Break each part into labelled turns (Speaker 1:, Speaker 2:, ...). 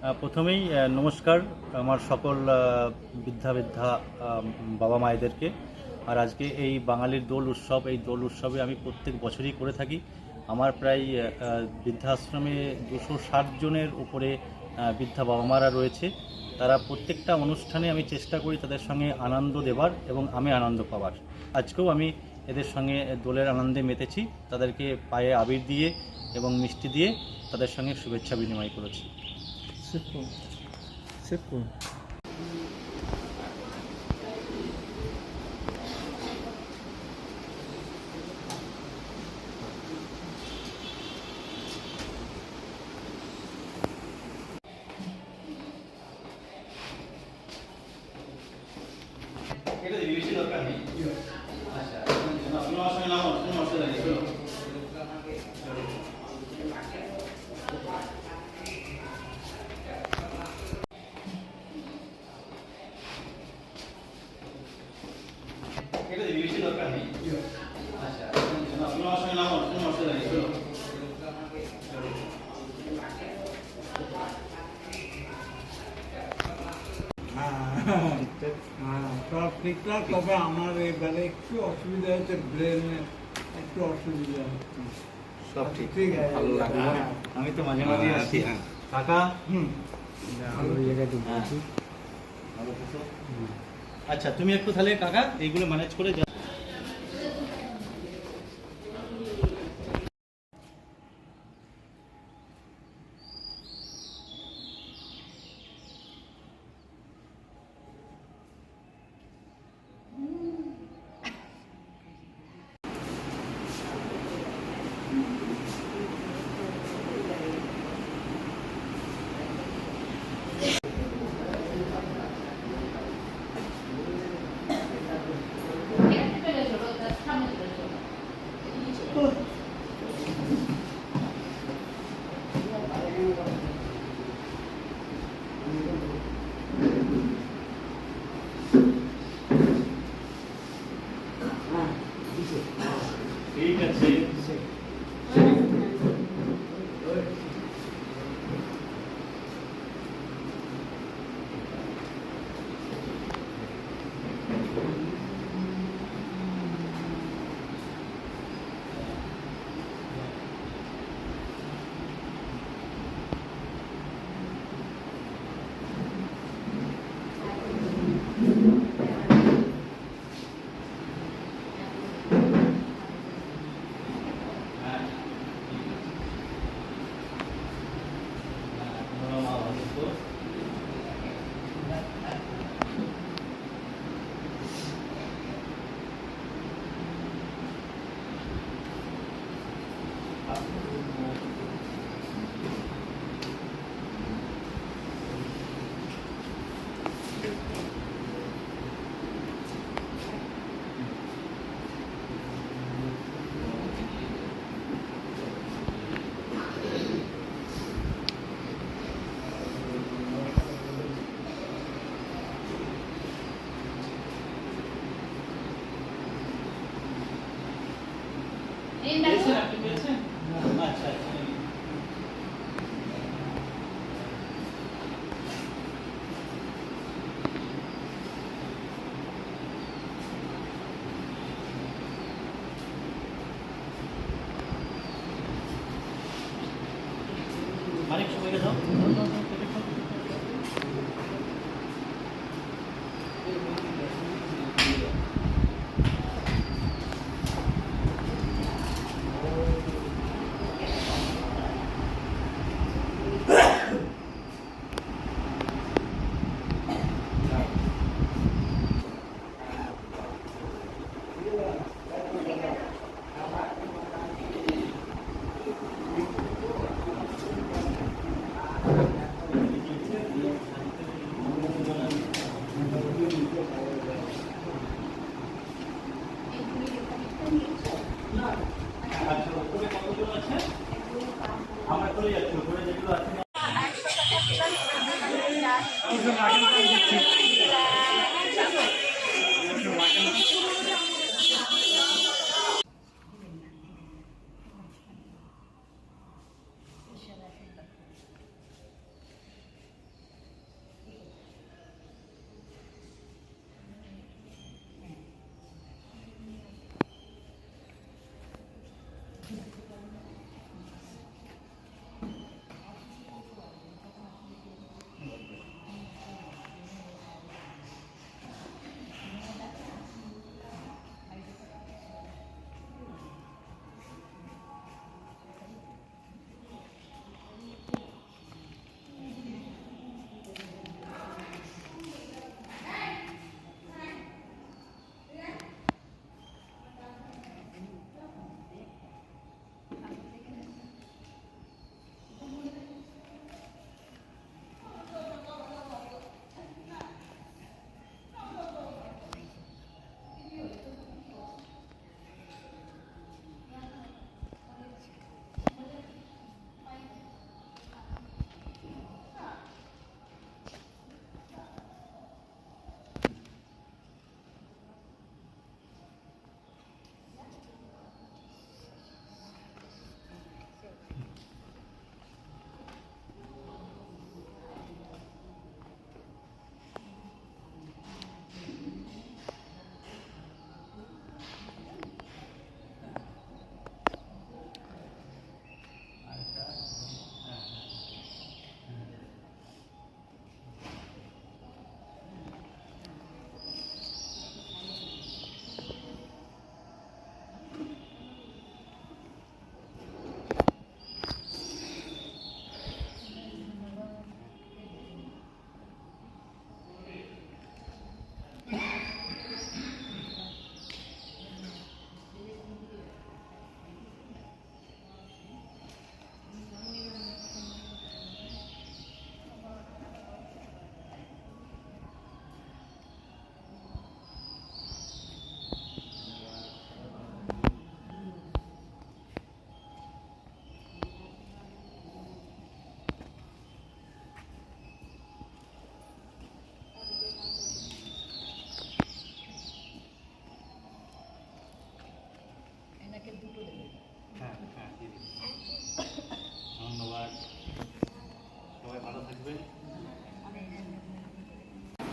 Speaker 1: প্রথমেই নমস্কার আমার সকল বৃদ্ধা বৃদ্ধা বাবা মায়েদেরকে। আর আজকে এই বাঙালির দোল উৎসব, এই দোল উৎসবে আমি প্রত্যেক বছরই করে থাকি। আমার প্রায় বৃদ্ধাশ্রমে দুশো ষাট জনের উপরে বৃদ্ধা বাবা মারা রয়েছে। তারা প্রত্যেকটা অনুষ্ঠানে আমি চেষ্টা করি তাদের সঙ্গে আনন্দ দেবার এবং আমি আনন্দ পাওয়ার। আজকেও আমি এদের সঙ্গে দোলের আনন্দে মেতেছি, তাদেরকে পায়ে আবির দিয়ে এবং মিষ্টি দিয়ে তাদের সঙ্গে শুভেচ্ছা বিনিময় করেছি।
Speaker 2: সেপ্পো সেপ্পো
Speaker 1: এটা বেশি দরকার নেই আচ্ছা এটা বেশি দরকার নেই। আচ্ছা আপনি আমার সঙ্গে নামো কোনো অসুবিধা নেই চলো।
Speaker 2: হ্যাঁ সব ঠিকঠাক তবে আমার এবারে একটু অসুবিধা হচ্ছে ব্রেনে একটু অসুবিধা হচ্ছে।
Speaker 1: সব ঠিক
Speaker 2: ঠিক আছে
Speaker 1: ভালো লাগল।
Speaker 2: হ্যাঁ।
Speaker 1: আমি তো মাঝে মাঝে আসি কাকা?
Speaker 2: হুম।
Speaker 1: ভালো জায়গায় ভালো কিছু আচ্ছা তুমি একটু তাহলে কাকা এইগুলো ম্যানেজ করে যাও ঠিক আচ্ছা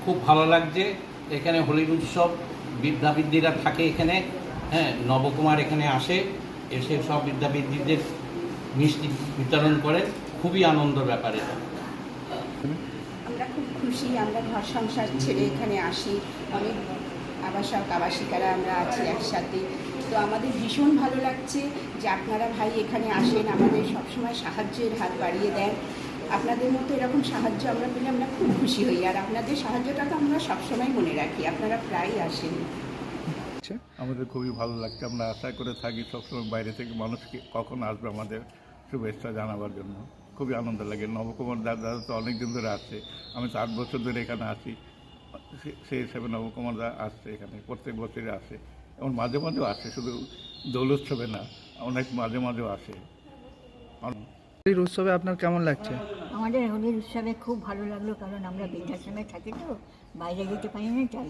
Speaker 3: খুব ভালো লাগছে। এখানে হোলির উৎসব, বিদ্যাবিদ্যীরা থাকে এখানে হ্যাঁ নবকুমার এখানে আসে, এসে সব বিদ্যাবিদ্যীদের মিষ্টি বিতরণ করেন খুবই আনন্দ ব্যাপার এটা।
Speaker 4: আমরা খুব খুশি, আমরা ঘর সংসার ছেড়ে এখানে আসি। অনেক আবাসক, আবাসিকারা আমরা আছি একসাথে। তো আমাদের ভীষণ ভালো লাগছে যে আপনারা ভাই এখানে আসেন, আমাদের সবসময় সাহায্যের হাত বাড়িয়ে দেন। আপনাদের মতো এরকম সাহায্য আমরা পেলে আমরা খুব খুশি হই। আর আপনাদের সাহায্যটা তো আমরা সবসময় মনে রাখি আপনারা প্রায়ই আসেন।
Speaker 5: আমাদের খুবই ভালো লাগছে। আমরা আশা করে থাকি সবসময় বাইরে থেকে মানুষকে কখন আসবে আমাদের শুভেচ্ছা জানাবার জন্য। খুবই আনন্দ লাগে। নবকুমার দাদা তো অনেক দিন ধরে আসছে। আমি তো আট বছর ধরে এখানে আসি সে- সেই হিসাবে নবকুমার দা আসছে এখানে প্রত্যেক বছরই আসে। এবং মাঝে মাঝেও আসে শুধু দোল উৎসবে না অনেক মাঝে মাঝেও আসে।
Speaker 6: উৎসবে আপনার কেমন লাগছে?
Speaker 7: আমাদের হোলির উৎসবে খুব ভালো লাগল, কারণ আমরা বৃদ্ধাশ্রমে থাকি তো, বাইরে যেতে পারি না, তাই।